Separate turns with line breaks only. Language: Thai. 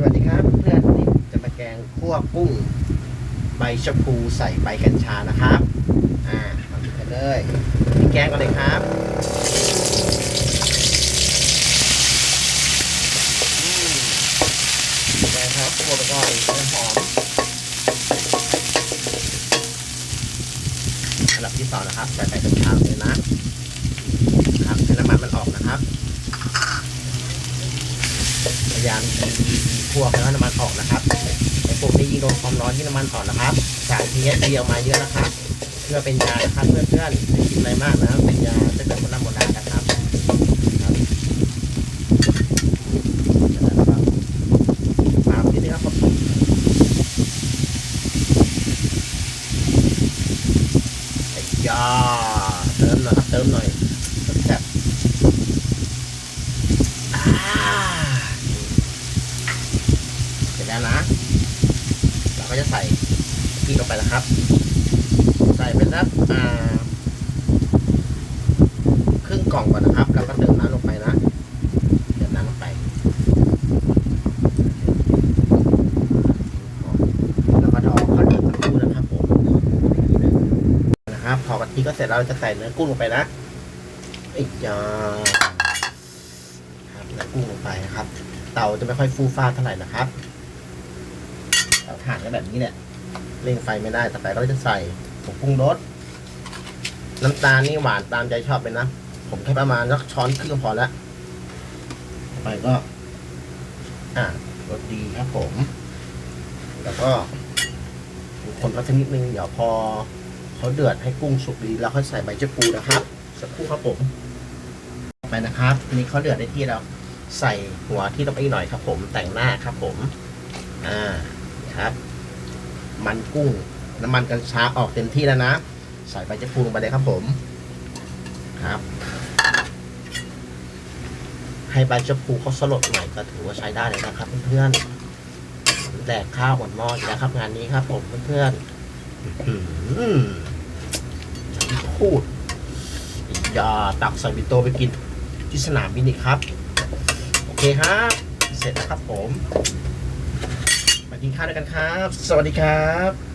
สวัสดีครับเพื่อนนนี้จะมาแกงคั่วกุ้ง ใบชะพูใส่ใบกัญชานะครับ อ่ามาดูกันเลยมีแกงก่อนเลยครับอืมแกงครับคั่วไปก่อนให้หอมอันดับที่สองนะครับใส่ใบกัญชาเลยนะครับให้น้ำมันมันออกนะครับพยายาม คั่วให้น้ำมันออกนะครับไอ้พวกนี้ยิ่งโดนความร้อนยิ่งน้ำมันออกนะครับสารพีเอสเดียวมาเยอะนะครับ เพื่อเป็นยานะครับเพื่อนๆไม่คิดอะไรมากนะเป็นยาตั้งแต่โบราณโบราณนะครับครับตามที่นี่ครับผมไอ้ยาเติมหน่อยครับเติมหน่อยแซ่บๆอ่า เสร็จ แล้วนะ เราก็จะใส่พริกลงไปแล้วครับ ใส่ไปสักอ่าครึ่งกล่องก่อนนะครับ แล้วก็เติมน้ำลงไปนะเติมน้ำลงไป แล้วก็รอเขาเดือดสักครู่นะครับผมนะครับ พอกะทิก็เสร็จแล้วเราจะใส่เนื้อกุ้งลงไปนะไอ้ยาครับเนื้อกุ้งลงไปนะครับ เตาจะไม่ค่อยฟูฟ้าเท่าไหร่นะครับ เตาถ่านก็แบบนี้แหละเร่งไฟไม่ได้ต่อไปก็จะใส่ผงปรุงรสน้ำตาลนี่หวานตามใจชอบเลยนะ ผมแค่ประมาณสักช้อนครึ่งพอแล้วต่อไปก็ อ่ารสดีครับผม แล้วก็คนก็สักนิดนึงเดี๋ยวพอเขาเดือดให้กุ้งสุกดีแล้วค่อยใส่ใบเจ้าปูนะครับ สักครู่ครับผม ไปนะครับอันนี้เขาเดือดได้ที่แล้วใส่หัวที่ลงไปอีกหน่อยครับผมแต่งหน้าครับผม อ่า ครับ มันกุ้งน้ำมันกัญชาออกเต็มที่แล้วนะ ใส่ใบจะพูลงไปเลยครับผมครับ ให้ใบจะพูเขาสลดหน่อยก็ถือว่าใช้ได้เลยนะครับเพื่อนๆแดกข้าวหมดหม้ออีกแล้วครับงานนี้ครับ ผมเพื่อนๆพูดอย่าตักใส่บิโตไปกินที่สนามบินอีกครับ โอเคครับเสร็จแล้วครับผม กินข้าวด้วยกันครับ สวัสดีครับ